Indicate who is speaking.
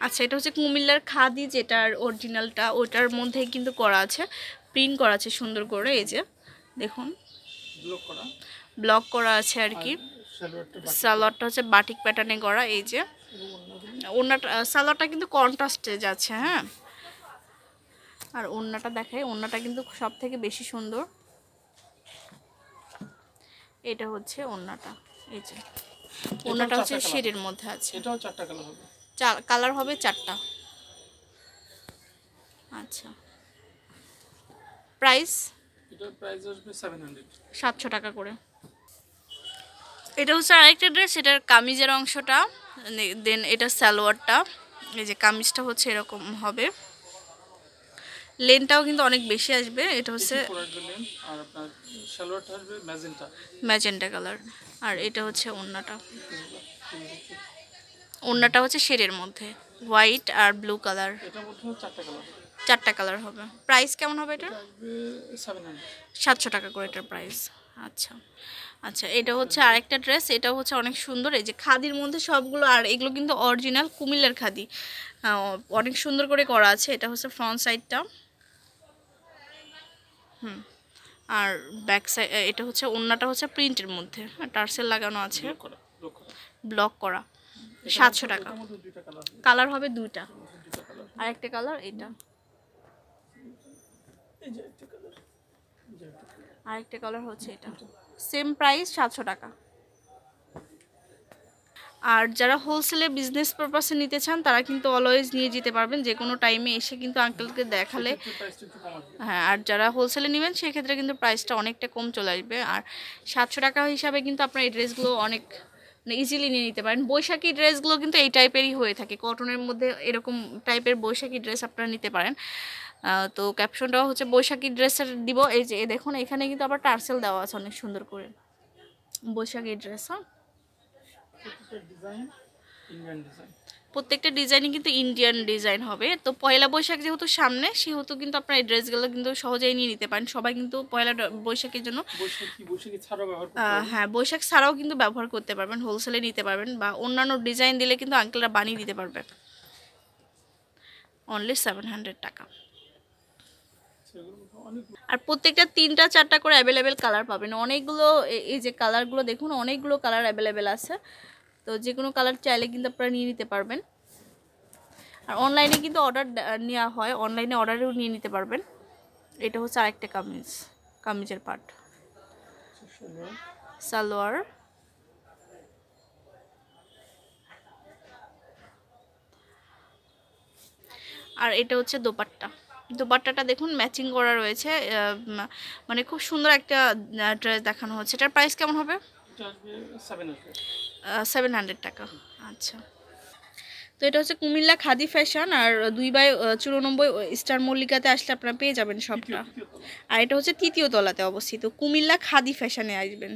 Speaker 1: আচ্ছা এটা হচ্ছে কুমিল্লার খাদি যেটার অরিজিনালটা ওটার মধ্যেই কিন্তু করা আছে। প্রিন্ট করা আছে সুন্দর করে এই যে দেখুন।
Speaker 2: ব্লক করা।
Speaker 1: ব্লক করা আছে আর কি।
Speaker 2: সালোয়ারটা
Speaker 1: হচ্ছে বাটিক প্যাটার্নে করা এই যে। ওনাটা সালোয়ারটা কিন্তু কন্ট্রাস্টে যাচ্ছে হ্যাঁ। আর ওন্নাটা দেখাই ওন্নাটা কিন্তু সব থেকে বেশি সুন্দর। এটা হচ্ছে ওন্নাটা এই যে। ওন্নাটা হচ্ছে শিরের মধ্যে আছে।
Speaker 2: এটাও চারটা কালার হবে।
Speaker 1: কালার হবে চারটা। আচ্ছা। প্রাইস? সাতশো টাকা করে। এটা হচ্ছে আরেকটা ড্রেস এটার কামিজের অংশটা দেন এটা সালোয়ারটা এই যে কামিজটা হচ্ছে এরকম হবে। লেনটাও কিন্তু অনেক বেশি আসবে এটা হচ্ছে
Speaker 2: ম্যাজেন্টা।
Speaker 1: কালার আর এটা হচ্ছে ওন্নাটা। ওন্নাটা হচ্ছে শেডের মধ্যে হোয়াইট আর ব্লু কালার।
Speaker 2: চারটা কালার
Speaker 1: হবে। প্রাইস কেমন হবে এটা সাতশো টাকা করে এটার প্রাইস। আচ্ছা আচ্ছা এটা হচ্ছে আরেকটা ড্রেস এটা হচ্ছে অনেক সুন্দর। এই যে খাদির মধ্যে সবগুলো আর এগুলো কিন্তু অরিজিনাল কুমিল্লার খাদি। অনেক সুন্দর করে করা আছে। এটা হচ্ছে ফ্রন্ট সাইডটা হুম আর ব্যাক সাইড এটা হচ্ছে ওন্নাটা হচ্ছে প্রিন্টের মধ্যে। টার্সেল লাগানো আছে।
Speaker 2: ব্লক করা।
Speaker 1: সাতশো টাকা।
Speaker 2: কালার হবে
Speaker 1: কালার এটা।
Speaker 2: এই যে একটা কালার কালার
Speaker 1: আরেকটা কালার হচ্ছে এটা। সেম প্রাইস সাতশো টাকা। আর যারা হোলসেলে বিজনেস পারপাসে নিতে চান তারা কিন্তু অলওয়েজ নিয়ে যেতে পারবেন। যে কোনো টাইমে এসে কিন্তু আঙ্কেলকে দেখালে। হ্যাঁ আর যারা হোলসেলে নেবেন সেক্ষেত্রে কিন্তু প্রাইসটা অনেকটা কম চলে আসবে। আর সাতশো টাকা হিসাবে কিন্তু আপনার এই ড্রেসগুলো অনেক ইজিলি নিয়ে নিতে পারেন। বৈশাখী ড্রেসগুলো কিন্তু এই টাইপেরই হয়ে থাকে। কটনের মধ্যে এরকম টাইপের বৈশাখী ড্রেস আপনারা নিতে পারেন। তো ক্যাপশনটাও হচ্ছে বৈশাখী ড্রেসের দিব। এই যে দেখুন, এখানে কিন্তু আবার টার্সেল দেওয়া আছে অনেক সুন্দর করে। বৈশাখী ড্রেস হ্যাঁ।
Speaker 2: ডিজাইন
Speaker 1: প্রত্যেকটা ডিজাইনই কিন্তু ইন্ডিয়ান ডিজাইন হবে। তো পয়লা বৈশাখ যেহেতু সামনে সেহেতু কিন্তু আপনার এই ড্রেসগুলো কিন্তু সহজেই নিয়ে নিতে পারেন। সবাই কিন্তু পয়লা বৈশাখের জন্য। হ্যাঁ বৈশাখ ছাড়াও কিন্তু ব্যবহার করতে পারবেন হোলসেলে নিতে পারবেন বা অন্যান্য ডিজাইন দিলে কিন্তু আঙ্কেলরা বানিয়ে দিতে পারবে অনলি সেভেন হান্ড্রেড টাকা। আর প্রত্যেকটা তিনটা চারটা করে অ্যাভেলেবেল কালার পাবেন। অনেকগুলো এই যে কালারগুলো দেখুন অনেকগুলো কালার অ্যাভেলেবেল আছে। তো যে কোনো কালার চাইলে কিন্তু আপনারা নিয়ে নিতে পারবেন। আর অনলাইনে কিন্তু অর্ডার নেওয়া হয় অনলাইনে অর্ডারেও নিয়ে নিতে পারবেন। এটা হচ্ছে আরেকটা কামিজ, কামিজের পার্ট সালোয়ার। আর এটা হচ্ছে দোপাট্টা। দোপাট্টাটা দেখুন ম্যাচিং করা রয়েছে মানে খুব সুন্দর একটা ড্রেস দেখানো হচ্ছে। এটার প্রাইস কেমন হবে?
Speaker 2: সেভেন হান্ড্রেড
Speaker 1: টাকা। আচ্ছা। তো এটা হচ্ছে কুমিল্লা খাদি ফ্যাশন আর দুই বাই চুরানব্বই স্টার মল্লিকাতে আসলে আপনারা পেয়ে যাবেন সবটা আর এটা হচ্ছে তৃতীয় তলাতে অবস্থিত। কুমিল্লা খাদি ফ্যাশনে আসবেন।